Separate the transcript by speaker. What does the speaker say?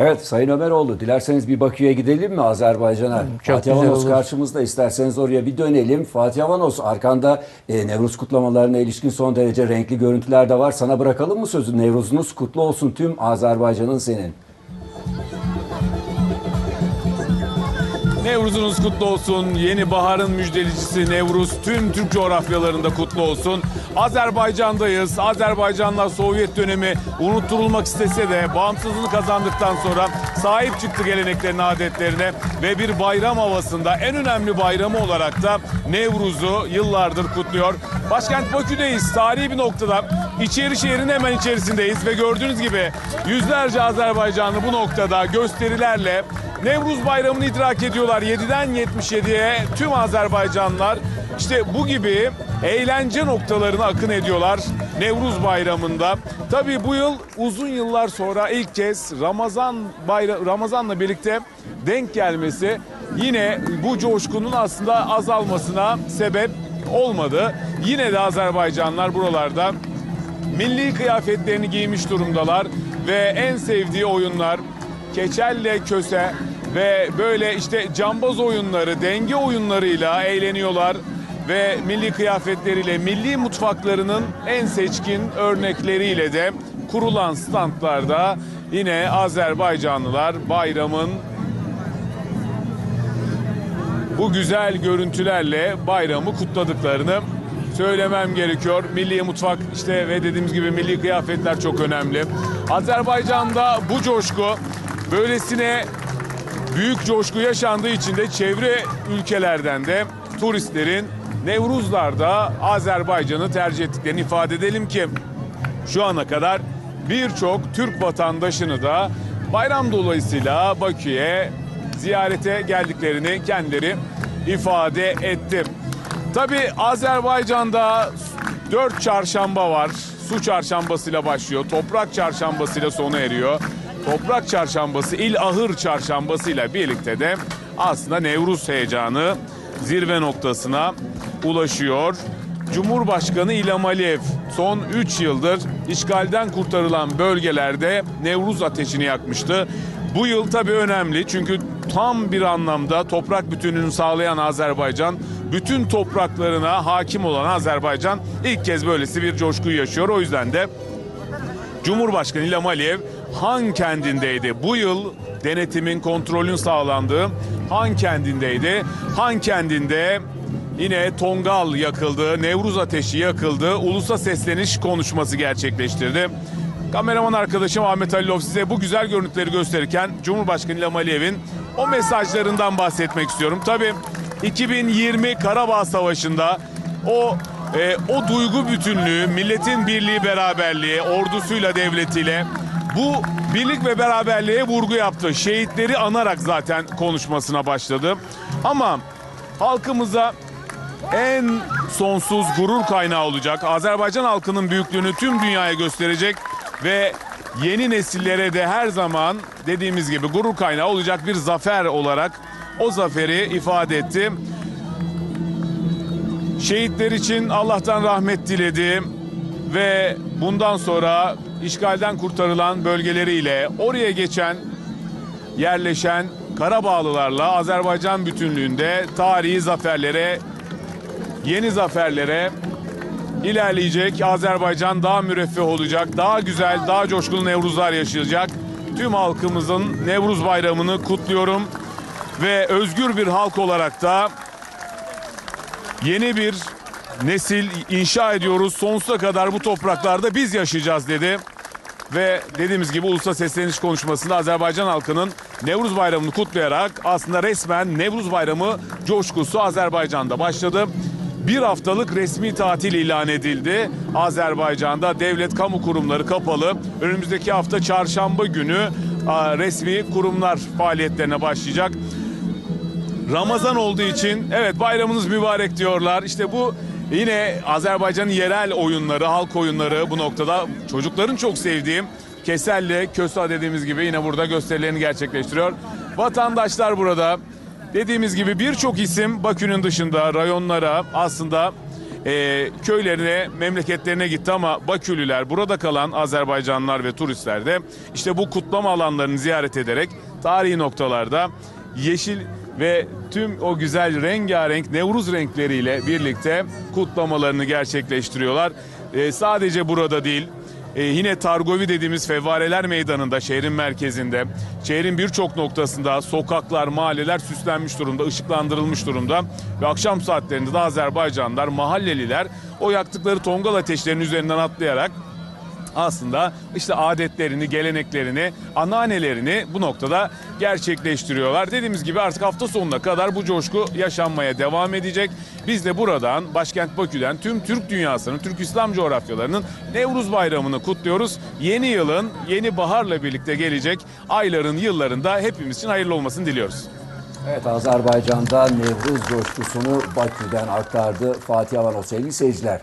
Speaker 1: Evet Sayın Ömeroğlu dilerseniz bir Bakü'ye gidelim mi Azerbaycan'a?
Speaker 2: çok
Speaker 1: Fatih Avanos
Speaker 2: olur.
Speaker 1: karşımızda isterseniz oraya bir dönelim. Fatih Avanos arkanda e, Nevruz kutlamalarına ilişkin son derece renkli görüntüler de var. Sana bırakalım mı sözü? Nevruzunuz kutlu olsun tüm Azerbaycan'ın senin.
Speaker 3: Nevruz'unuz kutlu olsun. Yeni baharın müjdelicisi Nevruz tüm Türk coğrafyalarında kutlu olsun. Azerbaycan'dayız. Azerbaycan'la Sovyet dönemi unutturulmak istese de bağımsızlığını kazandıktan sonra sahip çıktı geleneklerine, adetlerine ve bir bayram havasında en önemli bayramı olarak da Nevruz'u yıllardır kutluyor. Başkent Bakü'deyiz. Tarihi bir noktada. İçeri şehrin hemen içerisindeyiz ve gördüğünüz gibi yüzlerce Azerbaycanlı bu noktada gösterilerle Nevruz Bayramı'nı idrak ediyorlar. 7'den 77'ye tüm Azerbaycanlılar işte bu gibi eğlence noktalarına akın ediyorlar Nevruz Bayramı'nda. Tabii bu yıl uzun yıllar sonra ilk kez Ramazan bayra Ramazan'la birlikte denk gelmesi yine bu coşkunun aslında azalmasına sebep olmadı. Yine de Azerbaycanlılar buralarda milli kıyafetlerini giymiş durumdalar ve en sevdiği oyunlar keçelle köse ve böyle işte cambaz oyunları, denge oyunlarıyla eğleniyorlar ve milli kıyafetleriyle, milli mutfaklarının en seçkin örnekleriyle de kurulan standlarda yine Azerbaycanlılar bayramın bu güzel görüntülerle bayramı kutladıklarını söylemem gerekiyor. Milli mutfak işte ve dediğimiz gibi milli kıyafetler çok önemli. Azerbaycan'da bu coşku böylesine büyük coşku yaşandığı için de çevre ülkelerden de turistlerin Nevruzlar'da Azerbaycan'ı tercih ettiklerini ifade edelim ki şu ana kadar birçok Türk vatandaşını da bayram dolayısıyla Bakü'ye ziyarete geldiklerini kendileri ifade etti. Tabi Azerbaycan'da dört çarşamba var. Su çarşambasıyla başlıyor. Toprak çarşambasıyla sona eriyor. Toprak çarşambası, il ahır çarşambasıyla birlikte de aslında Nevruz heyecanı zirve noktasına ulaşıyor. Cumhurbaşkanı İlham Aliyev son 3 yıldır işgalden kurtarılan bölgelerde Nevruz ateşini yakmıştı. Bu yıl tabii önemli çünkü tam bir anlamda toprak bütünlüğünü sağlayan Azerbaycan, bütün topraklarına hakim olan Azerbaycan ilk kez böylesi bir coşkuyu yaşıyor. O yüzden de Cumhurbaşkanı İlham Aliyev Han kendindeydi. Bu yıl denetimin, kontrolün sağlandığı Han kendindeydi. Han kendinde yine Tongal yakıldı, Nevruz ateşi yakıldı. Ulusa sesleniş konuşması gerçekleştirdi. Kameraman arkadaşım Ahmet Halilov size bu güzel görüntüleri gösterirken Cumhurbaşkanı İlham Aliyev'in o mesajlarından bahsetmek istiyorum. Tabii 2020 Karabağ Savaşı'nda o e, o duygu bütünlüğü, milletin birliği, beraberliği, ordusuyla, devletiyle bu birlik ve beraberliğe vurgu yaptı. Şehitleri anarak zaten konuşmasına başladı. Ama halkımıza en sonsuz gurur kaynağı olacak. Azerbaycan halkının büyüklüğünü tüm dünyaya gösterecek ve yeni nesillere de her zaman dediğimiz gibi gurur kaynağı olacak bir zafer olarak o zaferi ifade etti. Şehitler için Allah'tan rahmet diledi ve bundan sonra işgalden kurtarılan bölgeleriyle oraya geçen, yerleşen Karabağlılarla Azerbaycan bütünlüğünde tarihi zaferlere, yeni zaferlere ilerleyecek. Azerbaycan daha müreffeh olacak, daha güzel, daha coşkulu Nevruzlar yaşayacak. Tüm halkımızın Nevruz Bayramı'nı kutluyorum ve özgür bir halk olarak da yeni bir nesil inşa ediyoruz. Sonsuza kadar bu topraklarda biz yaşayacağız dedi. Ve dediğimiz gibi ulusal sesleniş konuşmasında Azerbaycan halkının Nevruz Bayramı'nı kutlayarak aslında resmen Nevruz Bayramı coşkusu Azerbaycan'da başladı. Bir haftalık resmi tatil ilan edildi. Azerbaycan'da devlet kamu kurumları kapalı. Önümüzdeki hafta çarşamba günü resmi kurumlar faaliyetlerine başlayacak. Ramazan olduğu için evet bayramınız mübarek diyorlar. İşte bu yine Azerbaycan'ın yerel oyunları, halk oyunları bu noktada çocukların çok sevdiğim Keselle, Kösa dediğimiz gibi yine burada gösterilerini gerçekleştiriyor. Vatandaşlar burada dediğimiz gibi birçok isim Bakü'nün dışında rayonlara aslında e, köylerine, memleketlerine gitti ama Bakülüler, burada kalan Azerbaycanlılar ve turistler de işte bu kutlama alanlarını ziyaret ederek tarihi noktalarda yeşil ve tüm o güzel rengarenk Nevruz renkleriyle birlikte kutlamalarını gerçekleştiriyorlar. E, sadece burada değil, ee, yine Targovi dediğimiz Fevvareler Meydanı'nda şehrin merkezinde şehrin birçok noktasında sokaklar, mahalleler süslenmiş durumda, ışıklandırılmış durumda ve akşam saatlerinde de Azerbaycanlılar, mahalleliler o yaktıkları tongal ateşlerinin üzerinden atlayarak aslında işte adetlerini, geleneklerini, anneannelerini bu noktada gerçekleştiriyorlar. Dediğimiz gibi artık hafta sonuna kadar bu coşku yaşanmaya devam edecek. Biz de buradan başkent Bakü'den tüm Türk dünyasının, Türk İslam coğrafyalarının Nevruz Bayramı'nı kutluyoruz. Yeni yılın, yeni baharla birlikte gelecek ayların, yıllarında hepimiz için hayırlı olmasını diliyoruz.
Speaker 1: Evet Azerbaycan'da Nevruz coşkusunu Bakü'den aktardı Fatih Avanos sevgili seyirciler.